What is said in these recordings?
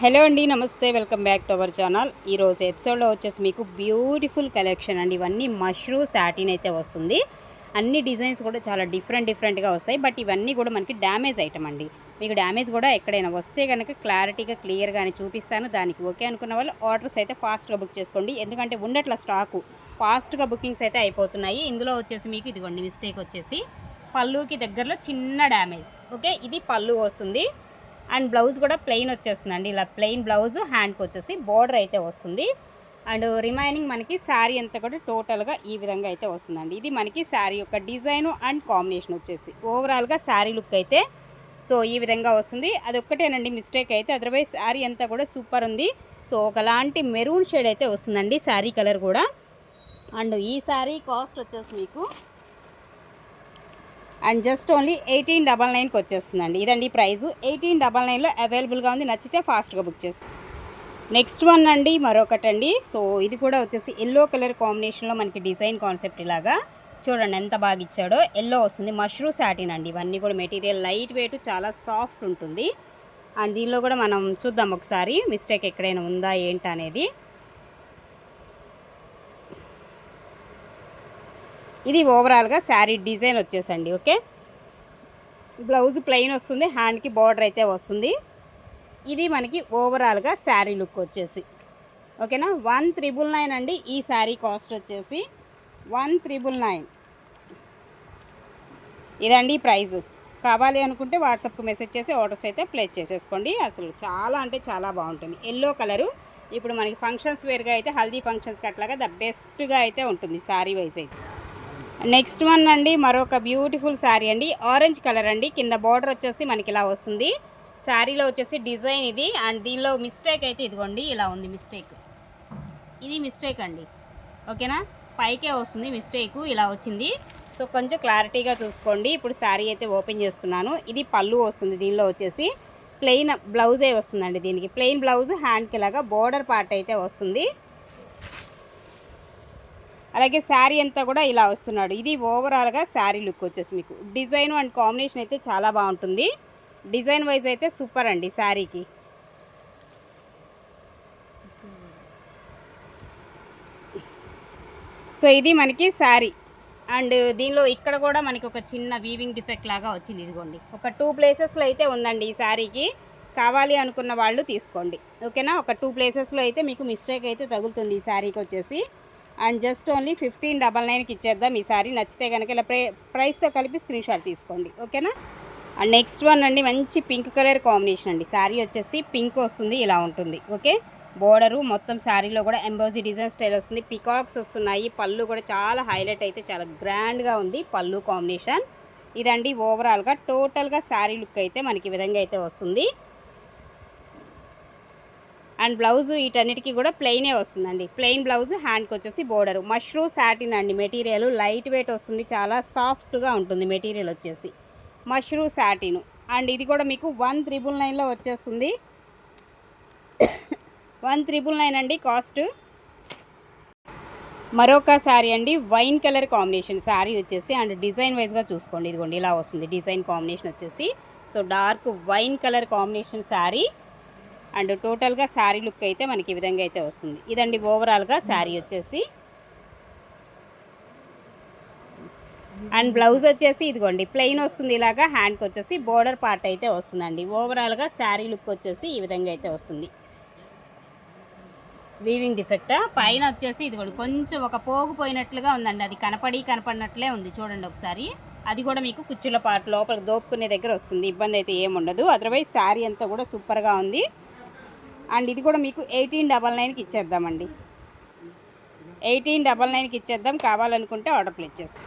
Hello అండి నమస్తే welcome back to our channel. ఈరోజు ఎపిసోడ్లో వచ్చేసి మీకు బ్యూటిఫుల్ కలెక్షన్ అండి. ఇవన్నీ మష్రూ సాటిన్ అయితే వస్తుంది. అన్ని డిజైన్స్ కూడా చాలా డిఫరెంట్ డిఫరెంట్గా వస్తాయి. బట్ ఇవన్నీ కూడా మనకి డ్యామేజ్ ఐటమ్ అండి. మీకు డ్యామేజ్ కూడా ఎక్కడైనా వస్తే కనుక క్లారిటీగా క్లియర్గానే చూపిస్తాను. దానికి ఓకే అనుకున్న వాళ్ళు ఆర్డర్స్ అయితే ఫాస్ట్గా బుక్ చేసుకోండి. ఎందుకంటే ఉండట్ల స్టాకు ఫాస్ట్గా బుకింగ్స్ అయితే అయిపోతున్నాయి. ఇందులో వచ్చేసి మీకు ఇదిగోండి మిస్టేక్ వచ్చేసి పళ్ళుకి దగ్గరలో చిన్న డ్యామేజ్ ఓకే ఇది పళ్ళు వస్తుంది. అండ్ బ్లౌజ్ కూడా ప్లెయిన్ వచ్చేస్తుందండి. ఇలా ప్లెయిన్ బ్లౌజ్ హ్యాండ్కి వచ్చేసి బోర్డర్ అయితే వస్తుంది. అండ్ రిమైనింగ్ మనకి శారీ అంతా కూడా టోటల్గా ఈ విధంగా అయితే వస్తుందండి. ఇది మనకి శారీ యొక్క డిజైను అండ్ కాంబినేషన్ వచ్చేసి ఓవరాల్గా శారీ లుక్ అయితే సో ఈ విధంగా వస్తుంది. అది ఒక్కటేనండి మిస్టేక్ అయితే. అదర్వైజ్ శారీ అంతా కూడా సూపర్ ఉంది. సో ఒకలాంటి మెరూన్ షేడ్ అయితే వస్తుందండి శారీ కలర్ కూడా. అండ్ ఈ శారీ కాస్ట్ వచ్చేసి మీకు and just only eighteen double నైన్కి వచ్చేస్తుందండి. ఇదండి ప్రైజు. ఎయిటీన్ డబల్ నైన్లో అవైలబుల్గా ఉంది. నచ్చితే ఫాస్ట్గా బుక్ చేసుకోండి నెక్స్ట్ వన్ అండి మరొకటండి. సో ఇది కూడా వచ్చేసి ఎల్లో కలర్ కాంబినేషన్లో మనకి డిజైన్ కాన్సెప్ట్ ఇలాగా. చూడండి ఎంత బాగా ఇచ్చాడో. ఎల్లో వస్తుంది. మష్రూ సాటిన్ అండి. ఇవన్నీ కూడా మెటీరియల్ లైట్ వెయిట్ చాలా సాఫ్ట్ ఉంటుంది. అండ్ దీనిలో కూడా మనం చూద్దాం ఒకసారి. మిస్టేక్ ఎక్కడైనా ఉందా ఏంటి ఇది ఓవరాల్గా శారీ డిజైన్ వచ్చేసండి ఓకే? బ్లౌజ్ ప్లెయిన్ వస్తుంది హ్యాండ్కి బార్డర్ అయితే వస్తుంది. ఇది మనకి ఓవరాల్గా శారీ లుక్ వచ్చేసి ఓకేనా? వన్ త్రిబుల్ నైన్ అండి ఈ శారీ కాస్ట్ వచ్చేసి వన్ త్రిబుల్ నైన్. ఇదండి ప్రైజు కావాలి అనుకుంటే వాట్సాప్కి మెసేజ్ చేసి ఆర్డర్స్ అయితే ప్లేస్ చేసేసుకోండి. అసలు చాలా అంటే చాలా బాగుంటుంది. ఎల్లో కలరు ఇప్పుడు మనకి ఫంక్షన్స్ వేర్గా అయితే హల్దీ ఫంక్షన్స్కి అట్లాగా ద బెస్ట్గా అయితే ఉంటుంది శారీ వైజ్ అయితే. నెక్స్ట్ వన్ అండి మరొక బ్యూటిఫుల్ శారీ అండి. ఆరెంజ్ కలర్ అండి. కింద బార్డర్ వచ్చేసి మనకి ఇలా వస్తుంది. శారీలో వచ్చేసి డిజైన్ ఇది. అండ్ దీనిలో మిస్టేక్ అయితే ఇదిగోండి ఇలా ఉంది మిస్టేక్ ఇది మిస్టేక్ అండి. ఓకేనా పైకే వస్తుంది మిస్టేక్ ఇలా వచ్చింది. సో కొంచెం క్లారిటీగా చూసుకోండి. ఇప్పుడు శారీ అయితే ఓపెన్ చేస్తున్నాను. ఇది పళ్ళు వస్తుంది దీనిలో వచ్చేసి. ప్లెయిన్ బ్లౌజే వస్తుందండి దీనికి. ప్లెయిన్ బ్లౌజ్ హ్యాండ్కి ఇలాగా బోర్డర్ పార్ట్ అయితే వస్తుంది. అలాగే శారీ అంతా కూడా ఇలా వస్తున్నాడు. ఇది ఓవరాల్గా శారీ లుక్ వచ్చేసి మీకు. డిజైన్ అండ్ కాంబినేషన్ అయితే చాలా బాగుంటుంది. డిజైన్ వైజ్ అయితే సూపర్ అండి శారీకి. సో ఇది మనకి శారీ. అండ్ దీనిలో ఇక్కడ కూడా మనకి ఒక చిన్న వీవింగ్ డిఫెక్ట్ లాగా వచ్చింది ఇదిగోండి. ఒక టూ ప్లేసెస్లో అయితే ఉందండి ఈ శారీకి. కావాలి అనుకున్న వాళ్ళు తీసుకోండి. ఓకేనా? ఒక టూ ప్లేసెస్లో అయితే మీకు మిస్టేక్ అయితే తగులుతుంది ఈ శారీకి వచ్చేసి. And just only fifteen double నైన్కి ఇచ్చేద్దాం. ఈ సారీ నచ్చితే కనుక ఇలా ప్రై ప్రైస్తో కలిపి స్క్రీన్ షాట్ తీసుకోండి. ఓకేనా అండ్ నెక్స్ట్ వన్ అండి మంచి పింక్ కలర్ కాంబినేషన్ అండి. శారీ వచ్చేసి పింక్ వస్తుంది ఇలా ఉంటుంది. ఓకే బోర్డరు మొత్తం శారీలో కూడా ఎంబోజీ డిజైన్ స్టైల్ వస్తుంది. పికాక్స్ వస్తున్నాయి. పళ్ళు కూడా చాలా హైలైట్ అయితే చాలా గ్రాండ్గా ఉంది పళ్ళు కాంబినేషన్ ఇదండి ఓవరాల్గా టోటల్గా శారీ లుక్ అయితే మనకి ఈ విధంగా అయితే వస్తుంది. అండ్ బ్లౌజ్ వీటన్నిటికీ కూడా ప్లెయినే వస్తుందండి. ప్లెయిన్ బ్లౌజ్ హ్యాండ్కి వచ్చేసి బోర్డర్. మష్రూ శాటిన్ అండి మెటీరియల్. లైట్ వెయిట్ వస్తుంది చాలా సాఫ్ట్గా ఉంటుంది మెటీరియల్ వచ్చేసి. మష్రూ శాటిన్ అండ్ ఇది కూడా మీకు వన్ త్రిబుల్ నైన్లో వచ్చేస్తుంది. వన్ త్రిబుల్ నైన్ అండి కాస్ట్. మరొక శారీ అండి వైన్ కలర్ కాంబినేషన్ శారీ వచ్చేసి అండ్ డిజైన్ వైజ్గా చూసుకోండి. ఇదిగోండి ఇలా వస్తుంది డిజైన్ కాంబినేషన్ వచ్చేసి. So dark wine colour combination sari. And టోటల్గా శారీ లుక్ అయితే మనకి ఈ విధంగా అయితే వస్తుంది. ఇదండి ఓవరాల్గా శారీ వచ్చేసి. అండ్ బ్లౌజ్ వచ్చేసి ఇదిగోండి ప్లెయిన్ వస్తుంది ఇలాగా హ్యాండ్కి వచ్చేసి బోర్డర్ పార్ట్ అయితే వస్తుందండి. ఓవరాల్గా శారీ లుక్ వచ్చేసి ఈ విధంగా అయితే వస్తుంది. Weaving defect? పైన వచ్చేసి ఇదిగోండి కొంచెం ఒక పోగు పోయినట్లుగా ఉందండి. అది కనపడి కనపడినట్లే ఉంది చూడండి ఒకసారి. అది కూడా మీకు కుచ్చుల పార్ట్ లోపల దోపుకునే దగ్గర వస్తుంది ఇబ్బంది అయితే ఏముండదు. అదర్వైజ్ శారీ అంతా కూడా సూపర్గా ఉంది. అండ్ ఇది కూడా మీకు ఎయిటీన్ డబల్ నైన్కి ఇచ్చేద్దామండి. ఎయిటీన్ డబల్ నైన్కి ఇచ్చేద్దాం. కావాలనుకుంటే ఆర్డర్ ప్లేస్ చేస్తాం.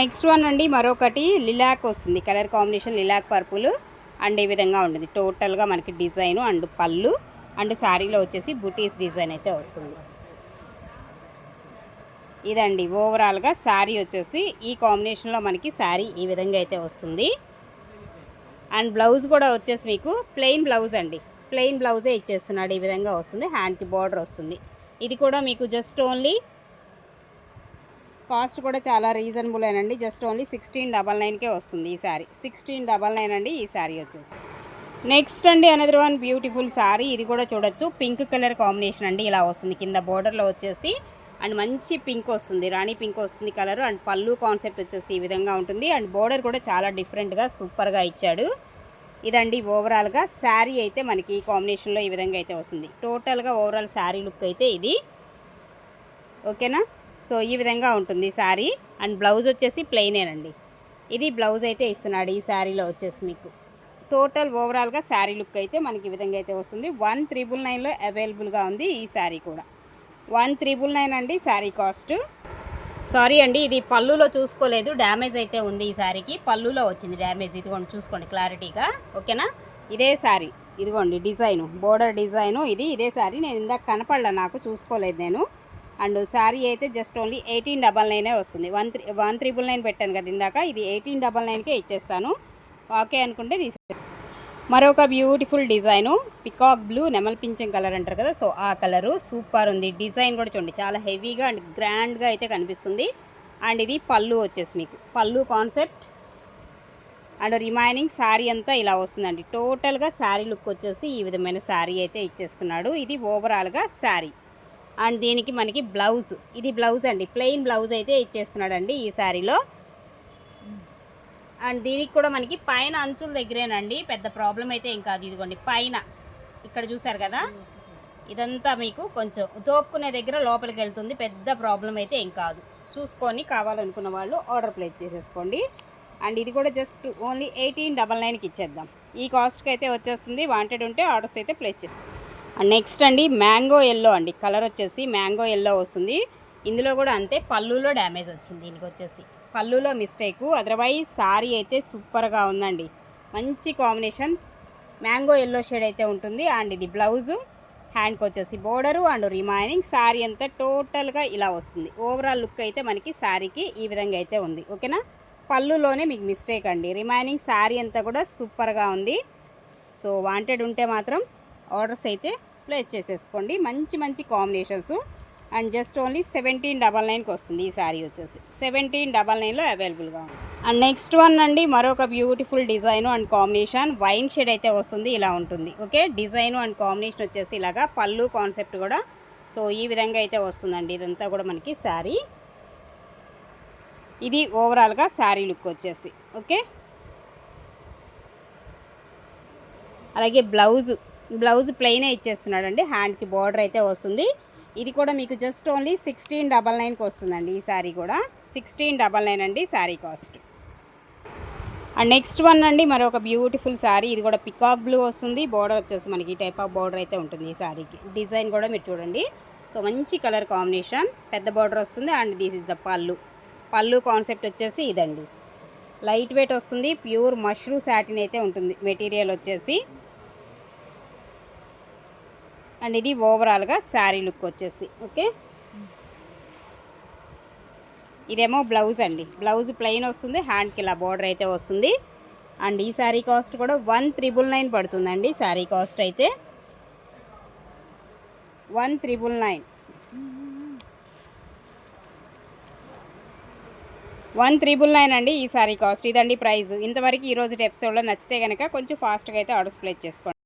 నెక్స్ట్ వన్ అండి మరొకటి లిలాక్ వస్తుంది. Colour combination lilac purple. And ఈ విధంగా ఉంటుంది. టోటల్గా మనకి డిజైను అండ్ పళ్ళు. అండ్ శారీలో వచ్చేసి బుటీస్ డిజైన్ అయితే వస్తుంది. ఇదండి. ఓవరాల్గా శారీ వచ్చేసి ఈ కాంబినేషన్లో మనకి శారీ ఈ విధంగా అయితే వస్తుంది. అండ్ బ్లౌజ్ కూడా వచ్చేసి మీకు ప్లెయిన్ బ్లౌజ్ అండి. ప్లెయిన్ బ్లౌజే ఇచ్చేస్తున్నాడు ఈ విధంగా వస్తుంది. హ్యాండ్కి బార్డర్ వస్తుంది. ఇది కూడా మీకు జస్ట్ ఓన్లీ కాస్ట్ కూడా చాలా రీజనబుల్ అండి జస్ట్ ఓన్లీ సిక్స్టీన్ డబల్ నైన్కే వస్తుంది ఈ శారీ. సిక్స్టీన్ డబల్ నైన్ అండి ఈ శారీ వచ్చేసి. నెక్స్ట్ అండి అనదర్ వన్ బ్యూటిఫుల్ సారీ ఇది కూడా చూడొచ్చు. పింక్ కలర్ కాంబినేషన్ అండి ఇలా వస్తుంది. కింద బోర్డర్లో వచ్చేసి అండ్ మంచి పింక్ వస్తుంది. రాణి పింక్ వస్తుంది కలర్. అండ్ పళ్ళు కాన్సెప్ట్ వచ్చేసి ఈ విధంగా ఉంటుంది. అండ్ బోర్డర్ కూడా చాలా డిఫరెంట్గా సూపర్గా ఇచ్చాడు. ఇదండి ఓవరాల్గా శారీ అయితే మనకి ఈ కాంబినేషన్లో ఈ విధంగా అయితే వస్తుంది. టోటల్గా ఓవరాల్ శారీ లుక్ అయితే ఇది. ఓకేనా? సో ఈ విధంగా ఉంటుంది శారీ. అండ్ బ్లౌజ్ వచ్చేసి ప్లెయినేనండి. ఇది బ్లౌజ్ అయితే ఇస్తున్నాడు ఈ శారీలో వచ్చేసి మీకు. టోటల్ ఓవరాల్గా శారీ లుక్ అయితే మనకి ఈ విధంగా అయితే వస్తుంది. వన్ త్రిబుల్ నైన్లో అవైలబుల్గా ఉంది ఈ శారీ కూడా. వన్ త్రిబుల్ నైన్ అండి శారీ కాస్ట్. సారీ అండి ఇది పళ్ళులో చూసుకోలేదు డ్యామేజ్ అయితే ఉంది ఈ శారీకి పళ్ళులో వచ్చింది డ్యామేజ్ ఇదిగోండి చూసుకోండి క్లారిటీగా. ఓకేనా? ఇదే శారీ ఇదిగోండి డిజైను బోర్డర్ డిజైను ఇది ఇదే శారీ నేను ఇందాక కనపడలే నాకు చూసుకోలేదు నేను. అండ్ శారీ అయితే జస్ట్ ఓన్లీ ఎయిటీన్ డబల్ నైనే వస్తుంది. One three one triple nine పెట్టాను కదా ఇందాక ఇది ఎయిటీన్ డబల్ నైన్కే ఇచ్చేస్తాను. ఓకే అనుకుంటే తీసేస్తాను మరొక బ్యూటిఫుల్ డిజైను పికాక్ బ్లూ నెమల్ పింఛం కలర్ అంటారు కదా సో ఆ కలరు సూపర్ ఉంది. డిజైన్ కూడా చూడండి చాలా హెవీగా అండ్ గ్రాండ్గా అయితే కనిపిస్తుంది. అండ్ ఇది పళ్ళు వచ్చేసి మీకు. పళ్ళు కాన్సెప్ట్ అండ్ రిమైనింగ్ శారీ అంతా ఇలా వస్తుందండి. టోటల్గా శారీ లుక్ వచ్చేసి ఈ విధమైన శారీ అయితే ఇచ్చేస్తున్నాడు. ఇది ఓవరాల్గా శారీ అండ్ దీనికి మనకి బ్లౌజ్ ఇది బ్లౌజ్ అండి. ప్లెయిన్ బ్లౌజ్ అయితే ఇచ్చేస్తున్నాడండి ఈ శారీలో అండ్ దీనికి కూడా మనకి పైన అంచుల దగ్గరేనండి. పెద్ద ప్రాబ్లం అయితే ఏం కాదు. ఇదిగోండి పైన. ఇక్కడ చూసారు కదా? ఇదంతా మీకు కొంచెం తోపుకునే దగ్గర లోపలికి వెళ్తుంది. పెద్ద ప్రాబ్లం అయితే ఏం కాదు. చూసుకొని కావాలనుకున్న వాళ్ళు ఆర్డర్ ప్లేస్ చేసేసుకోండి. అండ్ ఇది కూడా జస్ట్ ఓన్లీ ఎయిటీన్ డబల్ నైన్కి ఇచ్చేద్దాం. ఈ కాస్ట్కి అయితే వచ్చేస్తుంది. వాంటెడ్ ఉంటే ఆర్డర్స్ అయితే ప్లేస్ చేద్దాం అండ్ నెక్స్ట్ అండి మ్యాంగో ఎల్లో అండి. కలర్ వచ్చేసి మ్యాంగో ఎల్లో వస్తుంది. ఇందులో కూడా అంతే పళ్ళులో డ్యామేజ్ వచ్చింది. దీనికి వచ్చేసి పళ్ళులో మిస్టేకు. అదర్వైజ్ సారీ అయితే సూపర్గా ఉందండి. మంచి కాంబినేషన్. మ్యాంగో ఎల్లో షేడ్ అయితే ఉంటుంది. అండ్ ఇది బ్లౌజు. హ్యాండ్కి వచ్చేసి బోర్డరు అండ్ రిమైనింగ్. శారీ అంతా టోటల్గా ఇలా వస్తుంది. ఓవరాల్ లుక్ అయితే మనకి శారీకి ఈ విధంగా అయితే ఉంది. ఓకేనా? పళ్ళులోనే మీకు మిస్టేక్ అండి. రిమైనింగ్ శారీ అంతా కూడా సూపర్గా ఉంది. సో వాంటెడ్ ఉంటే మాత్రం ఆర్డర్స్ అయితే ప్లేస్ చేసేసుకోండి. మంచి మంచి combinations. And just only seventeen double నైన్కి వస్తుంది ఈ శారీ వచ్చేసి. సెవెంటీన్ డబల్ నైన్లో అవైలబుల్గా ఉంది. అండ్ నెక్స్ట్ వన్ అండి మరొక beautiful design and combination wine shade అయితే వస్తుంది ఇలా ఉంటుంది. ఓకే డిజైన్ అండ్ కాంబినేషన్ వచ్చేసి ఇలాగా పళ్ళు కాన్సెప్ట్ కూడా. సో ఈ విధంగా అయితే వస్తుందండి. ఇదంతా కూడా మనకి శారీ ఇది ఓవరాల్గా శారీ లుక్ వచ్చేసి. ఓకే అలాగే బ్లౌజ్ బ్లౌజ్ ప్లెయినే ఇచ్చేస్తున్నాడండి. హ్యాండ్కి బార్డర్ అయితే వస్తుంది. ఇది కూడా మీకు జస్ట్ ఓన్లీ సిక్స్టీన్ డబల్ నైన్కి వస్తుందండి ఈ శారీ కూడా. సిక్స్టీన్ డబల్ నైన్ అండి sari cost and next one అండి మరొక బ్యూటిఫుల్ శారీ ఇది కూడా పికాక్ బ్లూ వస్తుంది. బార్డర్ వచ్చేసి మనకి ఈ టైప్ ఆఫ్ బార్డర్ అయితే ఉంటుంది ఈ శారీకి డిజైన్ కూడా మీరు చూడండి. సో మంచి కలర్ కాంబినేషన్ పెద్ద బార్డర్ వస్తుంది. And this is the pallu pallu concept వచ్చేసి ఇదండి. లైట్ వెయిట్ వస్తుంది. ప్యూర్ మష్రూ శాటిన్ అయితే ఉంటుంది. మెటీరియల్ వచ్చేసి అండ్ ఇది ఓవరాల్గా శారీ లుక్ వచ్చేసి ఓకే? ఇదేమో బ్లౌజ్ అండి. బ్లౌజ్ ప్లెయిన్ వస్తుంది హ్యాండ్కి ఇలా బోర్డర్ అయితే వస్తుంది. అండ్ ఈ శారీ కాస్ట్ కూడా వన్ త్రిబుల్ నైన్ పడుతుందండి శారీ కాస్ట్ అయితే. One triple nine. One triple nine అండి ఈ సారీ కాస్ట్. ఇదండి ప్రైస్. ఇంతవరకు ఈరోజు ఎపిసోడ్లో నచ్చితే కనుక కొంచెం ఫాస్ట్గా అయితే ఆర్డర్స్ ప్లేస్ చేసుకోండి.